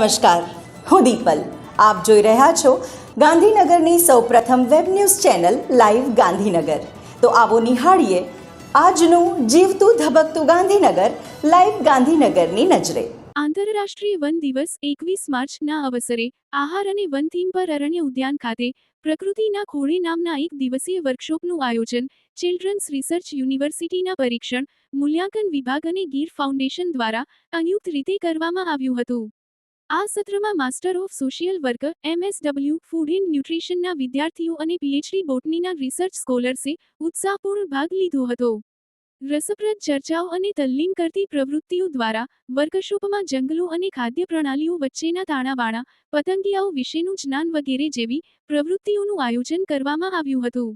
નમસ્કાર, હું દીપલ. આપ જોઈ રહ્યા છો ગાંધીનગરની સૌપ્રથમ web news channel live Gandhinagar. તો આવો નિહાળીએ આજનું જીવતું ધબકતું ગાંધીનગર, લાઈવ ગાંધીનગરની નજરે. આંતરરાષ્ટ્રીય વન દિવસ એકવીસ માર્ચના અવસરે આહાર અને વન થીમ પર અરણ્ય ઉદ્યાન ખાતે પ્રકૃતિના ખોળે નામના એક દિવસીય વર્કશોપનું આયોજન ચિલ્ડ્રન્સ રિસર્ચ યુનિવર્સિટીના પરીક્ષણ, મૂલ્યાંકન વિભાગ અને ગીર ફાઉન્ડેશન દ્વારા સંયુક્ત રીતે કરવામાં આવ્યું હતું. આ સત્રમાં master of social work, MSW, food and ન્યુટ્રિશનના વિદ્યાર્થીઓ અને પીએચડી બોટનીના રિસર્ચ સ્કોલર્સે ઉત્સાહપૂર્ણ ભાગ લીધો હતો. રસપ્રદ ચર્ચાઓ અને તલ્લીન કરતી પ્રવૃત્તિઓ દ્વારા વર્કશોપમાં જંગલો અને ખાદ્ય પ્રણાલીઓ વચ્ચેના તાણાવાણા, પતંગિયાઓ વિશેનું જ્ઞાન વગેરે જેવી પ્રવૃત્તિઓનું આયોજન કરવામાં આવ્યું હતું.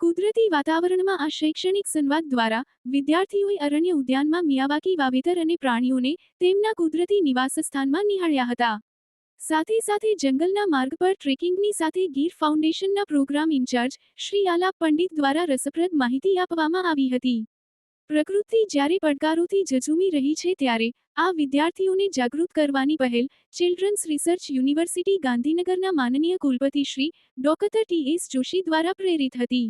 કુદરતી વાતાવરણમાં આ શૈક્ષણિક સંવાદ દ્વારા વિદ્યાર્થીઓએ અરણ્ય ઉદ્યાનમાં મિયાવાકી વાવેતર અને પ્રાણીઓને તેમના કુદરતી નિવાસસ્થાનમાં નિહાળ્યા હતા. સાથે સાથે જંગલના માર્ગ પર ટ્રેકિંગની સાથે ગીર ફાઉન્ડેશનના પ્રોગ્રામ ઇન્ચાર્જ શ્રી આલાપ પંડિત દ્વારા રસપ્રદ માહિતી આપવામાં આવી હતી. પ્રકૃતિ જ્યારે પડકારોથી ઝઝૂમી રહી છે ત્યારે આ વિદ્યાર્થીઓને જાગૃત કરવાની પહેલ ચિલ્ડ્રન્સ રિસર્ચ યુનિવર્સિટી ગાંધીનગરના માનનીય કુલપતિ Shri doctor T S Joshi દ્વારા પ્રેરિત હતી.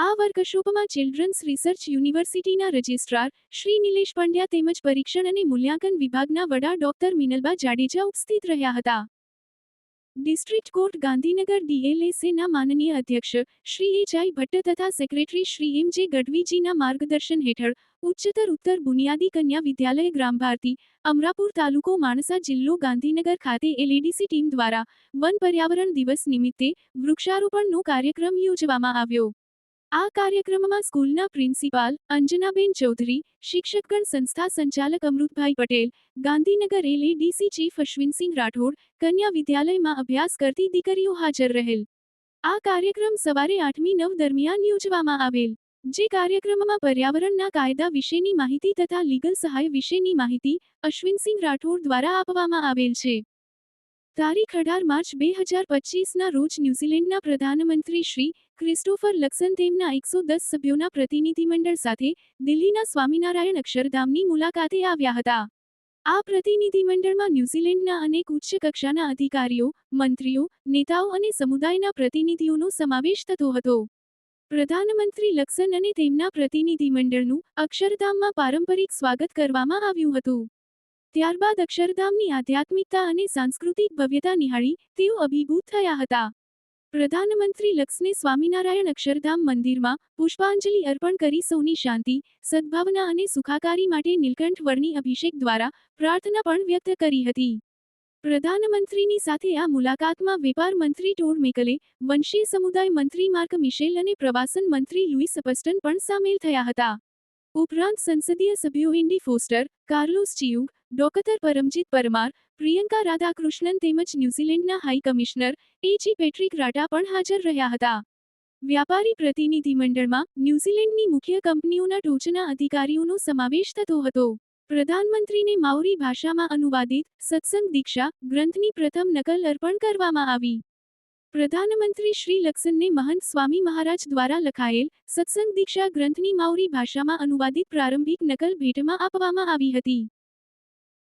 આ વર્કશોપમાં ચિલ્ડ્રન્સ રિસર્ચ યુનિવર્સિટીના રજિસ્ટ્રાર શ્રી નિલેશ પંડ્યા તેમજ પરીક્ષણ અને મૂલ્યાંકન વિભાગના વડા ડોક્ટર મિનલબા જાડેજા ઉપસ્થિત રહ્યા હતા. ડિસ્ટ્રિક્ટ કોર્ટ ગાંધીનગર ડીએલએસએના માનનીય અધ્યક્ષ શ્રી એચ આઈ ભટ્ટ તથા સેક્રેટરી શ્રી એમ જે ગઢવીજીના માર્ગદર્શન હેઠળ ઉચ્ચતર ઉત્તર બુનિયાદી કન્યા વિદ્યાલય ગ્રામ ભારતી અમરાપુર તાલુકો માણસા જિલ્લો ગાંધીનગર ખાતે એલઈડીસી ટીમ દ્વારા વન પર્યાવરણ દિવસ નિમિત્તે વૃક્ષારોપણનો કાર્યક્રમ યોજવામાં આવ્યો. આ કાર્યક્રમમાં સ્કૂલના પ્રિન્સિપાલ અંજનાબેન ચૌધરી, શિક્ષકગણ સંસ્થા સંચાલક અમૃતભાઈ પટેલ, ગાંધીનગર એલઈડીસી ચીફ અશ્વિનસિંહ રાઠોડ, કન્યા વિદ્યાલયમાં અભ્યાસ કરતી દીકરીઓ હાજર રહેલ. આ કાર્યક્રમ સવારે આઠમી નવ દરમિયાન યોજવામાં આવેલ. જે કાર્યક્રમમાં પર્યાવરણના કાયદા વિશેની માહિતી તથા લીગલ સહાય વિશેની માહિતી અશ્વિનસિંહ રાઠોડ દ્વારા આપવામાં આવેલ છે. તારીખ અઢાર માર્ચ બે હજાર પચીસના રોજ ન્યૂઝીલેન્ડના પ્રધાનમંત્રી શ્રી ક્રિસ્ટોફર લક્સન તેમના એકસો દસ સભ્યોના પ્રતિનિધિમંડળ સાથે દિલ્હીના સ્વામિનારાયણ અક્ષરધામની મુલાકાતે આવ્યા હતા. આ પ્રતિનિધિમંડળમાં ન્યૂઝીલેન્ડના અનેક ઉચ્ચ કક્ષાના અધિકારીઓ, મંત્રીઓ, નેતાઓ અને સમુદાયના પ્રતિનિધિઓનો સમાવેશ થતો હતો. પ્રધાનમંત્રી લક્સન અને તેમના પ્રતિનિધિમંડળનું અક્ષરધામમાં પારંપરિક સ્વાગત કરવામાં આવ્યું હતું. ત્યારબાદ અક્ષરધામની આધ્યાત્મિકતા અને સાંસ્કૃતિક ભવ્યતા નિહાળી તેઓ અભિભૂત થયા હતા. પ્રધાનમંત્રી લક્ષ્મી સ્વામિનારાયણ અક્ષરધામ મંદિરમાં પુષ્પાંજલિ અર્પણ કરી સૌની શાંતિ, સદભાવના અને સુખાકારી માટે નીલકંઠ વર્ણી અભિષેક દ્વારા પ્રાર્થના પણ વ્યક્ત કરી હતી. પ્રધાનમંત્રીની સાથે આ મુલાકાતમાં વેપાર મંત્રી ટોડ મેકલે વંશીય સમુદાય મંત્રી માર્ક મિશેલ અને પ્રવાસન મંત્રી લુઈસ અપસ્ટન પણ સામેલ થયા હતા. ઉપરાંત સંસદીય સભ્યો Andy Foster, Carlos Cheung doctor Paramjeet Parmar, Priyanka Radhakrishnan તેમજ ન્યૂઝીલેન્ડના હાઈ કમિશનર એજી પેટ્રિક રાટા પણ હાજર રહ્યા હતા. વ્યાપારી પ્રતિનિધિમંડળમાં ન્યૂઝીલેન્ડની મુખ્ય કંપનીઓના ટોચના અધિકારીઓનો સમાવેશ થતો હતો. પ્રધાનમંત્રીને માઉરી ભાષામાં અનુવાદિત સત્સંગ દીક્ષા ગ્રંથની પ્રથમ નકલ અર્પણ કરવામાં આવી. પ્રધાનમંત્રી શ્રી લક્સનને મહંત સ્વામી મહારાજ દ્વારા લખાયેલ સત્સંગ દીક્ષા ગ્રંથની માઉરી ભાષામાં અનુવાદિત પ્રારંભિક નકલ ભેટમાં આપવામાં આવી હતી.